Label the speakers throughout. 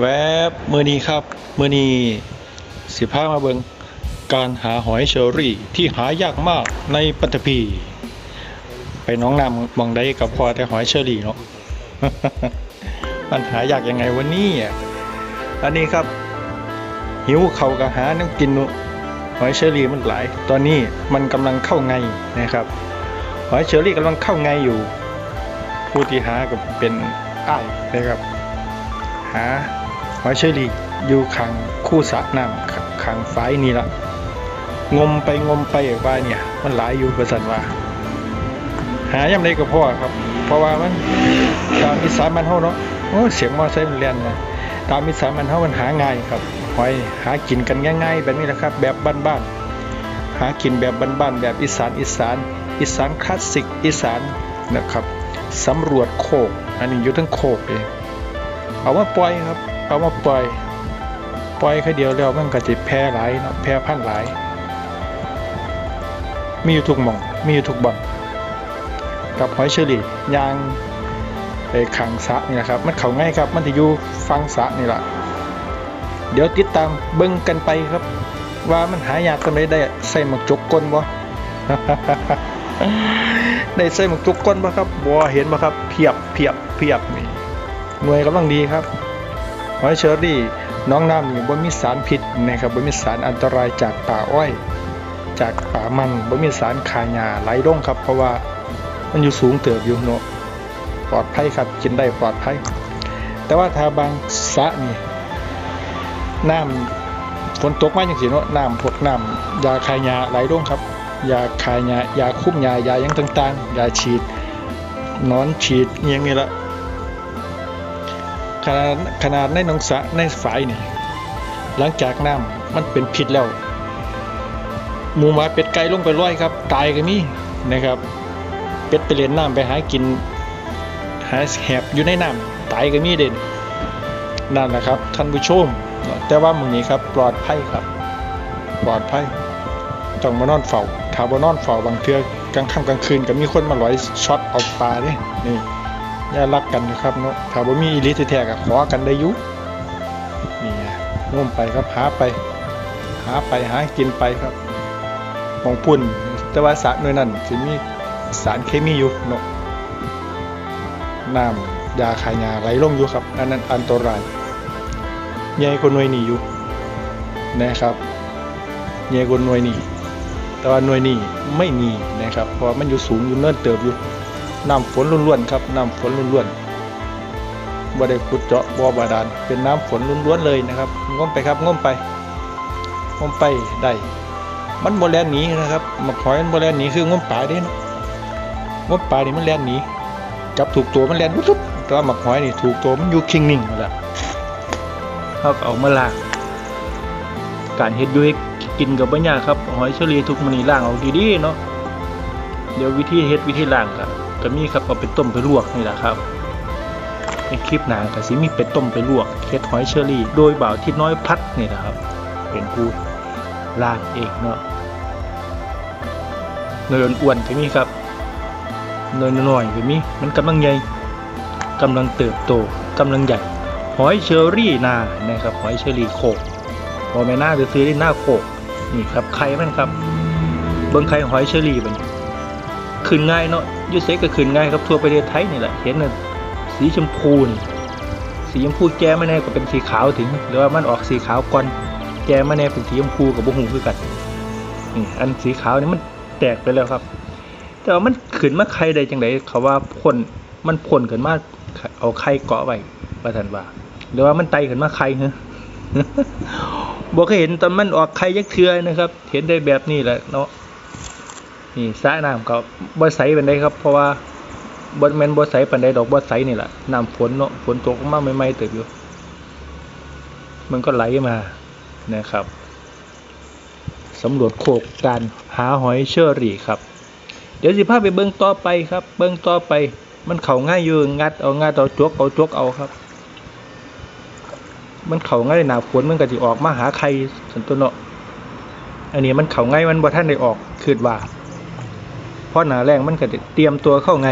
Speaker 1: แวบมือนี้ครับมือนี้สิพามาเบิงการหาหอยเชอรี่ที่หายากมากในปัตตภีไปน้องนำมองได้กับพอแต่หอยเชอรี่เนาะมันหายากยังไงวันนี้อะอันนี้ครับ หิวเขาวก็หาน้ำกินนอะหอยเชอรี่มันหลาย ตอนนี้มันกำลังเข้าไงนะครับ หอยเชอรี่กำลังเข้าไงอยู่ ผู้ที่หาก็เป็นอ้ายนะครับ หาหอยเชอรี่อยู่ขังคู่สระน้ำขังฝายนี่ละงมไปงมไปว่าเนี่ย มันหลายอยู่ประสันว่า หายำใดก็พ่อครับ เพราะว่ามันตามมิสามันเฮาเนาะโอ้เสียงมอไซค์มันเรียนนะตามมิสามันเฮามันหาง่ายครับหอยหากินกันง่าย ๆ แบบนี้แหละครับ แบบบ้านๆหากินแบบบ้านๆแบบอีสานอีสานอีสานคลาสสิกอีสานนะครับสำรวจโคก อันนี้อยู่ทั้งโคกเอง เอามาปล่อยครับ เอามาปล่อย ปล่อยแค่เดียวแล้วมันก็จะแพร่หลายเนาะแพร่พันธุ์หลาย มีอยู่ทุกหม่อง มีอยู่ทุกบ่อนกับหอยเชอรี่ยางไปขังสะนี่แหละครับ มันเขาง่ายครับ มันจะอยู่ฟังสะนี่แหละเดี๋ยวติดตามเบิ่งกันไปครับ ว่ามันหายากกันได้ได้ใส่หมวกจกก้นบ่ได้ใส่หมวกจกก้นบ่ครับบ่เห็นบ่ครับเพียบเพียบเพียบนี่ หน่วยกำลังดีครับหอยเชอรี่ น้องน้ำนี่บ่มีสารพิษนะครับบ่มีสารอันตรายจากป่าอ้อย จากป่ามันบ่มีสารคาหญ้าไหลลงครับ เพราะว่ามันอยู่สูงเติบอยู่เนาะปลอดภัยครับกินได้ปลอดภัย แต่ว่าถ้าบางสะนี่น้ำฝนตกมาจังซี่เนาะน้ำพวกน้ำยาคาหญ้าไหลลงครับยาคาหญ้ายาคุ้มหญ้ายายังต่างๆ ยาฉีดนอนฉีดยังนี่ละ ขนาดขนาดในหนองสะในฝายนี่ หลังจากน้ำมันเป็นพิษแล้ว หมูหมาเป็ดไก่ลงไปร้อยครับ ตายก็มีนะครับ เป็ดไปเล่นน้ำไปหากิน หาแหบอยู่ในน้ำตายก็มีเด่นนั่นแหละครับ ท่านผู้ชม แต่ว่ามือนี้ครับปลอดภัยครับ ปลอดภัยต้องมานอนเฝ้าถ้าบ่นอนเฝ้าบางเทื่อกลางค่ำกลางคืนก็มีคนมาลอยช็อตเอาปลาเด้นี่ อย่ารักกันนะครับเนาะถ้าบ่มีอีหลิแท้ก็ขอกันได้ยู่นี่ไงง่วมไปครับหาไป หาไปหากินไปครับมองพุ่นแต่ว่าสรน่วยนั้นสิมีสารเคมีอยู่เนาะน้ำยาขายยาไหลลงอยู่ครับอันนั้นอันตรายใหญ่กว่าหน่วยนี้อยู่นะครับใหญ่กว่าหน่วยนี้แต่ว่าหน่วยนี้ไม่มีนะครับเพราะมันอยู่สูงอยู่เนินเติบอยู่ น้ำฝนล้วนๆครับน้ำฝนล้วนๆบ่ได้ขุดเจาะบ่อบาดาลเป็นน้ำฝนล้วนๆเลยนะครับง้มไปครับง้มไปง้มไปได้มันบ่แล่นหนีนะครับมักหอยมันบ่แล่นหนีคือง้มป่าเด้นะง้มป่านี่มันแล่นหนีจับถูกตัวมันแลนวุบแต่ว่ามักหอยนี่ถูกตัวมันอยู่คิงนิ่งหมดแล้วเขาเอามาล้างการเฮ็ดอยู่ให้กินกับบ่ยากครับหอยเชอรี่ทุกมื้อนี้ล้างเอาดีๆเนาะเดี๋ยววิธีเฮ็ดวิธีล้างครับ ก็มีครับเอาไปต้มไปลวกนี่แหละครับในคลิปหนาก็สิมีไปต้มไปลวกเฮ็ดหอยเชอรี่ โดยบ่าวที่น้อยพัดนี่แหละครับ เป็นผู้ล้างเองเนาะเนยอ้วนๆก็มีครับเนยน้อยก็มีมันกำลังใหญ่กำลังเติบโตกำลังใหญ่หอยเชอรี่นานะครับหอยเชอรี่โขกบ่แม่นหน้าซื้อๆนี่หน้าโขกนี่ครับไข่มันครับ เบิ่งไข่หอยเชอรี่บันขึ้นง่ายเนาะ ยูเซก็ขึ้นง่ายครับทั่วประเทศไทยนี่แหละเห็นน่ะสีชมพูนี่สีชมพูแก้มาแน่ก็เป็นสีขาวถึง หรือว่ามันออกสีขาวก่อนแก้มาแน่เป็นสีชมพูกับบุหูคือกันนี่อันสีขาวนี่มันแตกไปแล้วครับ แต่ว่ามันขึ้นมาไข่ได้จังไดเขาว่าพ่นมันพ่นขึ้นมาเอาไข่เกาะไว้ว่าท่านว่าหรือว่ามันไตขึ้นมาไข่เหรอบ่เคยเห็นตอนมันออกไข่ยักเทือนะครับ เห็นได้แบบนี้แหละเนาะ นี่สระน้ำก็บ่ใสเปานใดครับเพราะว่าบ่แม่นบ่ใสปานใดดอกบ่ใสนี่แหละน้ำฝนเนาะฝนตกมาใหม่ๆเติบอยู่ มันก็ไหลมานะครับสำรวจโคกการหาหอยเชอรี่ครับ เดี๋ยวสิพาไปเบิ่งต่อไปครับ เบิ่งต่อไป มันเข้าง่ายอยู่งัดเอางัดเอาจกเอาจกเอาครับ มันเข้าง่ายหนาฝนมันก็สิออกมาหาไข่สันตัวเนาะอันนี้มันเข้าง่ายมันบ่ทันได้ออกคิดว่า เพราะหนาแรงมันก็เตรียมตัวเข้าไง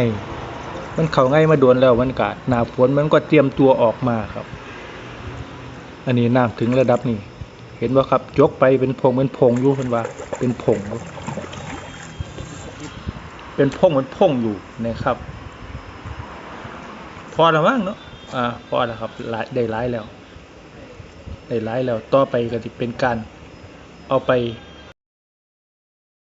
Speaker 1: มันเข้าไงมาโดนแล้วมันก็หนาฝนมันก็เตรียมตัวออกมาครับ อันนี้น้ำถึงระดับนี้ เห็นว่าครับยกไปเป็นพงเป็นพงอยู่เพิ่นว่า เป็นพงเป็นพงเป็นพงอยู่นะครับ พอแล้วมั้งเนาะอ่าพอแล้วครับหลายได้หลายแล้วได้หลายแล้วต่อไปก็จะเป็นการเอาไป